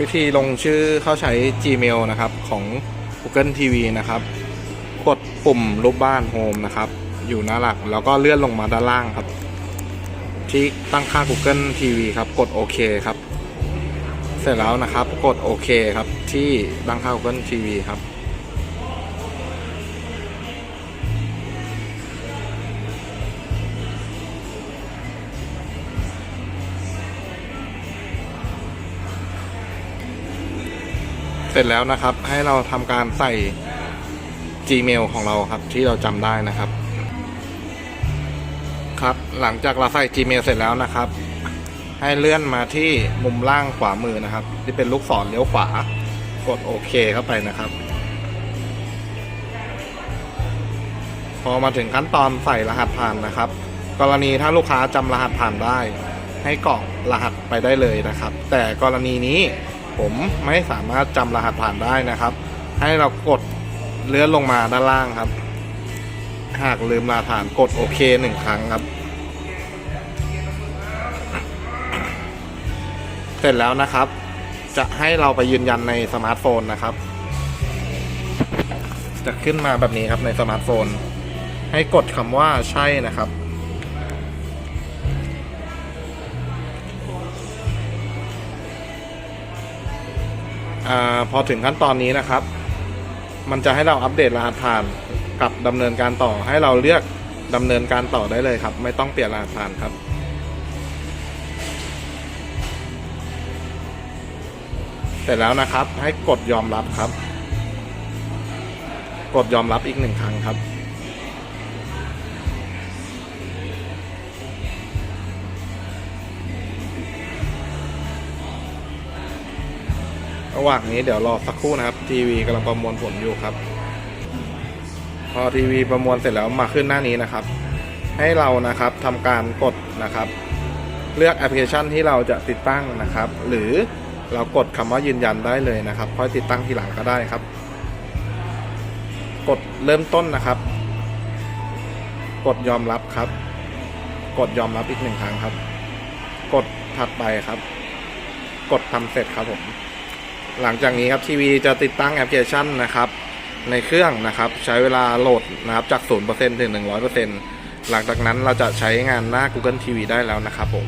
วิธีลงชื่อเข้าใช้ Gmail นะครับของ Google TV นะครับ กดปุ่มรูปบ้าน Home นะครับ อยู่หน้าหลักแล้วก็เลื่อนลงมาด้านล่างครับ ที่ตั้งค่า Google TV ครับ กดโอเคครับ เสร็จแล้วนะครับ กดโอเคครับ ที่ตั้งค่า Google TV ครับ ร็จแล้วนะครับ ให้เราทำการใส่ Gmail ของเราครับ ที่เราจำได้นะครับ ครับหลังจากเราใส่ Gmail เสร็จแล้วนะครับ ให้เลื่อนมาที่มุมล่างขวามือนะครับ ที่เป็นลูกศรเลี้ยวขวากดโอเคเข้าไปนะครับ พอมาถึงขั้นตอนใส่รหัสผ่านนะครับ กรณีถ้าลูกค้าจำรหัสผ่านได้ ให้กรอกรหัสไปได้เลยนะครับ แต่กรณีนี้ ผมไม่สามารถจำรหัสผ่านได้นะครับ ให้เรากดเลื่อนลงมาด้านล่างครับ หากลืมรหัสผ่านกดโอเคหนึ่งครั้งครับ เสร็จแล้วนะครับ จะให้เราไปยืนยันในสมาร์ทโฟนนะครับ จะขึ้นมาแบบนี้ครับในสมาร์ทโฟน ให้กดคำว่าใช่นะครับ อพอถึงขั้นตอนนี้นะครับ มันจะให้เราอัปเดตรหัสผ่านกับดำเนินการต่อให้เราเลือกดำเนินการต่อได้เลยครับ ไม่ต้องเปลี่ยนรหัสผ่านครับ เสร็จแล้วนะครับให้กดยอมรับครับ กดยอมรับอีกหนึ่งครั้งครับ ระหว่างนี้เดี๋ยวรอสักครู่นะครับทีวีกำลังประมวลผลอยู่ครับ พอทีวีประมวลเสร็จแล้วมาขึ้นหน้านี้นะครับ ให้เรานะครับทำการกดนะครับ เลือกแอปพลิเคชันที่เราจะติดตั้งนะครับ หรือเรากดคำว่ายืนยันได้เลยนะครับค่อยติดตั้งทีหลังก็ได้ครับ กดเริ่มต้นนะครับ กดยอมรับครับ กดยอมรับอีกหนึ่งครั้งครับ กดถัดไปครับ กดทำเสร็จครับผม หลังจากนี้ครับทีวีจะติดตั้งแอปพลิเคชันนะครับในเครื่องนะครับใช้เวลาโหลดนะครับจาก 0%ถึง 100%หลังจากนั้นเราจะใช้งานหน้า Google TV ได้แล้วนะครับผม